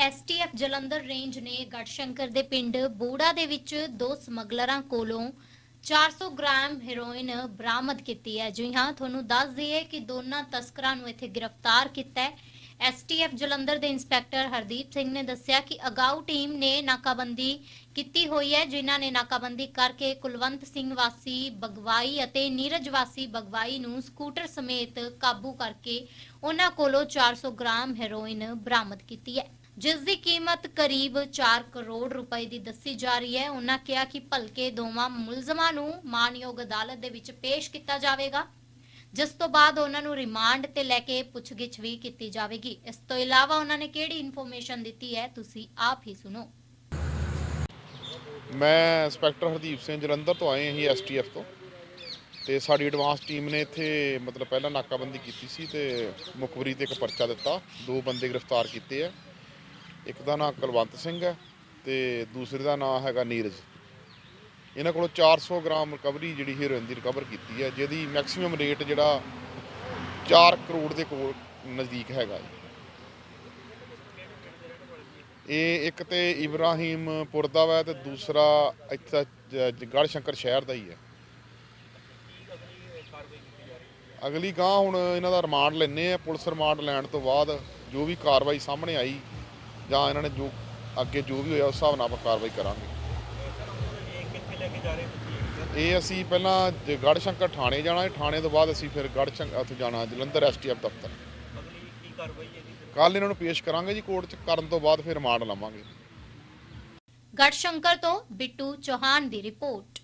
STF Jalandhar range ਨੇ ਗੜਸ਼ੰਕਰ ਦੇ ਪਿੰਡ ਬੂੜਾ ਦੇ ਵਿੱਚ ਦੋ ਸਮਗਲਰਾਂ ਕੋਲੋਂ 400 ਗ੍ਰਾਮ ਹੈਰੋਇਨ ਬਰਾਮਦ ਕੀਤੀ ਹੈ। ਜੀ ਹਾਂ, ਤੁਹਾਨੂੰ ਦੱਸ ਦਈਏ ਕਿ ਦੋਨਾਂ ਤਸਕਰਾਂ ਨੂੰ ਇੱਥੇ ਗ੍ਰਿਫਤਾਰ ਕੀਤਾ ਹੈ। ਐਸਟੀਐਫ ਜਲੰਧਰ ਦੇ ਇੰਸਪੈਕਟਰ ਹਰਦੀਪ ਸਿੰਘ ਨੇ ਦੱਸਿਆ ਕਿ ਅਗਾਊ ਟੀਮ ਨੇ ਨਾਕਾਬੰਦੀ ਕੀਤੀ ਹੋਈ ਹੈ, ਜਿਨ੍ਹਾਂ ਨੇ ਨਾਕਾਬੰਦੀ ਕਰਕੇ ਕੁਲਵੰਤ ਸਿੰਘ ਵਾਸੀ ਬਗਵਾਈ ਅਤੇ ਨੀਰਜ ਵਾਸੀ ਬਗਵਾਈ ਨੂੰ ਸਕੂਟਰ ਸਮੇਤ ਕਾਬੂ ਕਰਕੇ ਉਹਨਾਂ ਕੋਲੋਂ 400 ਗ੍ਰਾਮ ਹੈਰੋਇਨ ਬਰਾਮਦ ਕੀਤੀ ਹੈ। ਜਿਸ ਦੀ ਕੀਮਤ ਕਰੀਬ 4 ਕਰੋੜ ਰੁਪਏ ਦੀ ਦੱਸੀ ਜਾ ਰਹੀ ਹੈ। ਉਹਨਾਂ ਕਿਹਾ ਕਿ ਭਲਕੇ ਦੋਵਾਂ ਮੁਲਜ਼ਮਾਂ ਨੂੰ ਮਾਨਯੋਗ ਅਦਾਲਤ ਦੇ ਵਿੱਚ ਪੇਸ਼ ਕੀਤਾ ਜਾਵੇਗਾ, ਜਿਸ ਤੋਂ ਬਾਅਦ ਉਹਨਾਂ ਨੂੰ ਰਿਮਾਂਡ ਤੇ ਲੈ ਕੇ ਪੁੱਛਗਿੱਛ ਵੀ ਕੀਤੀ ਜਾਵੇਗੀ। ਇਸ ਤੋਂ ਇਲਾਵਾ ਉਹਨਾਂ ਨੇ ਕਿਹੜੀ ਇਨਫੋਰਮੇਸ਼ਨ ਦਿੱਤੀ ਹੈ, ਤੁਸੀਂ ਆਪ ਹੀ ਸੁਣੋ। ਮੈਂ ਇੰਸਪੈਕਟਰ ਹਰਦੀਪ ਸਿੰਘ ਜਲੰਧਰ ਤੋਂ ਆਏ ਹਾਂ ਜੀ ਐਸਟੀਐਫ ਤੋਂ। ਤੇ ਸਾਡੀ ਐਡਵਾਂਸ ਟੀਮ ਨੇ ਇੱਥੇ ਮਤਲਬ ਪਹਿਲਾਂ ਨਾਕਾਬੰਦੀ ਕੀਤੀ ਸੀ ਤੇ ਮੁਖਬਰੀ ਤੇ ਇੱਕ ਪਰਚਾ ਦਿੱਤਾ। ਦੋ ਬੰਦੇ ਗ੍ਰਿਫਤਾਰ ਕੀਤੇ ਆ। ਇੱਕ ਦਾ ਨਾਮ ਕੁਲਵੰਤ ਸਿੰਘ ਹੈ ਤੇ ਦੂਸਰੇ ਦਾ ਨਾਮ ਹੈਗਾ ਨੀਰਜ। ਇਹਨਾਂ ਕੋਲੋਂ 400 ਗ੍ਰਾਮ ਰਿਕਵਰੀ ਜਿਹੜੀ ਹੀਰੋਇਨ ਦੀ ਰਿਕਵਰ ਕੀਤੀ ਹੈ, ਜਿਹਦੀ ਮੈਕਸਿਮਮ ਰੇਟ ਜਿਹੜਾ 4 ਕਰੋੜ ਦੇ ਕੋਲ ਨਜ਼ਦੀਕ ਹੈਗਾ ਇਹ ਇੱਕ ਤੇ ਇਬਰਾਹੀਮਪੁਰ ਦਾ ਵਾ ਤੇ ਦੂਸਰਾ ਇੱਥੇ ਗੜ ਸ਼ੰਕਰ ਸ਼ਹਿਰ ਦਾ ਹੀ ਹੈ। ਅਗਲੀ ਗਾਂ ਹੁਣ ਇਹਨਾਂ ਦਾ ਰਿਮਾਂਡ ਲੈਣੇ ਆ, ਪੁਲਿਸ ਰਿਮਾਂਡ ਲੈਣ ਤੋਂ ਬਾਅਦ ਜੋ ਵੀ ਕਾਰਵਾਈ ਸਾਹਮਣੇ ਆਈ ਜਾਂ ਇਹਨਾਂ ਨੇ ਜੋ ਅੱਗੇ ਜੋ ਵੀ ਹੋਇਆ ਉਸ ਹਿਸਾਬ ਨਾਲ ਆਪਾਂ ਕਾਰਵਾਈ ਕਰਾਂਗੇ। ਇਹ ਅਸੀਂ ਪਹਿਲਾਂ ਗੜ ਥਾਣੇ ਜਾਣਾ ਹੈ ਥਾਣੇ ਤੋਂ ਬਾਅਦ ਅਸੀਂ ਫਿਰ ਗੜ ਉੱਥੇ ਜਾਣਾ, ਜਲੰਧਰ ਐਸਟੀਐਫ ਦਫ਼ਤਰ। ਕੱਲ ਇਹਨਾਂ ਨੂੰ ਪੇਸ਼ ਕਰਾਂਗੇ ਜੀ ਕੋਰਟ 'ਚ, ਕਰਨ ਤੋਂ ਬਾਅਦ ਫਿਰ ਰਿਮਾਂਡ ਲਵਾਂਗੇ। ਗੜਸ਼ੰਕਰ ਤੋਂ ਬਿੱਟੂ ਚੌਹਾਨ ਦੀ ਰਿਪੋਰਟ।